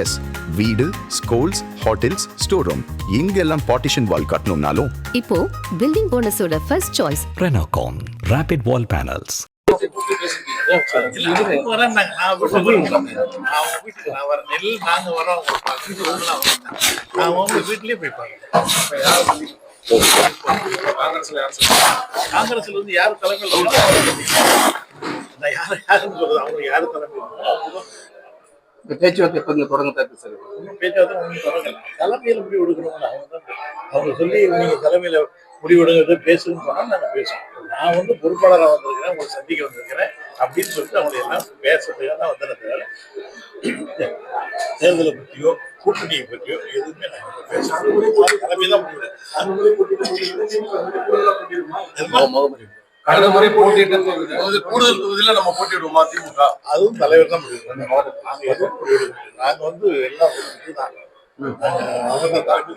S வீடு schools hotels store room இங்கெல்லாம் partition wall கட்டணும்னாலும் இப்போ பில்டிங் போனஸோட ஃபர்ஸ்ட் சாய்ஸ். நீங்களாம் வரேன். நான் உங்க வீட்லயே போய் பார்க்கிறேன். காங்கிரஸ்ல வந்து யார் தலைமையில் யாரு யாரு தலைமையில்? இந்த பேச்சுவார்த்தை எப்ப இங்க தொடங்க தான் சார் பேச்சுவார்த்தை ஒண்ணும் தொடங்கல. தலைமையில முடிவு எடுக்கணும்னு அவங்க தான் அவங்க சொல்லி நீங்க தலைமையில முடிவு எடுக்கிறது பேசுன்னு சொன்னா நாங்க பேசுவோம் நான் வந்து பொறுப்பாளராக வந்திருக்கிறேன் உங்களை சந்திக்க வந்திருக்கிறேன் அப்படின்னு சொல்லிட்டு அவங்க எல்லாம் பேசுறதுக்காக தான் வந்தேன் தவிர தேர்தலை பற்றியோ கூட்டணியை பற்றியோ எதுவுமே நான் இப்ப பேசுறேன் தலைமை தான் முடிவு. கடந்த முறை போட்டிட்டு கூடுதல் தொகுதியில நம்ம போட்டிடுவோமா திமுக அதுவும் தலைவர் தான். நாங்க வந்து எல்லாம் அவங்க தலைமை.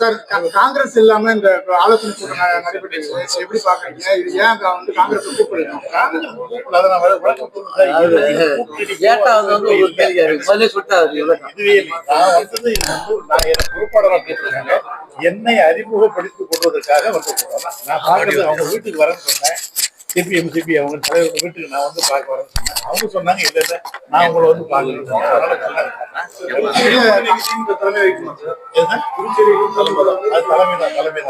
சார் காங்கிரஸ் இல்லாம இந்த ஆலோசனை கூட்டம் நடைபெற்று எப்படி பாக்குறீங்க? இது ஏன் வந்து காங்கிரஸ் வந்து பேசுறாங்க என்னை அறிமுகப்படுத்திக் கொள்வதற்காக வந்திருக்கிறோம் நான் பார்க்கறது அவங்க வீட்டுக்கு வரேன்னு சொன்னேன். சிபிஎம் சிபி அவங்க தலைவர் வீட்டுக்கு நான் வந்து பார்க்க வரேன்னு சொன்னேன். அவங்க சொன்னாங்க இல்ல இல்ல நான் உங்களை வந்து பார்க்கணும். சொன்னேன். அதனால சொன்னாங்க. தலைமை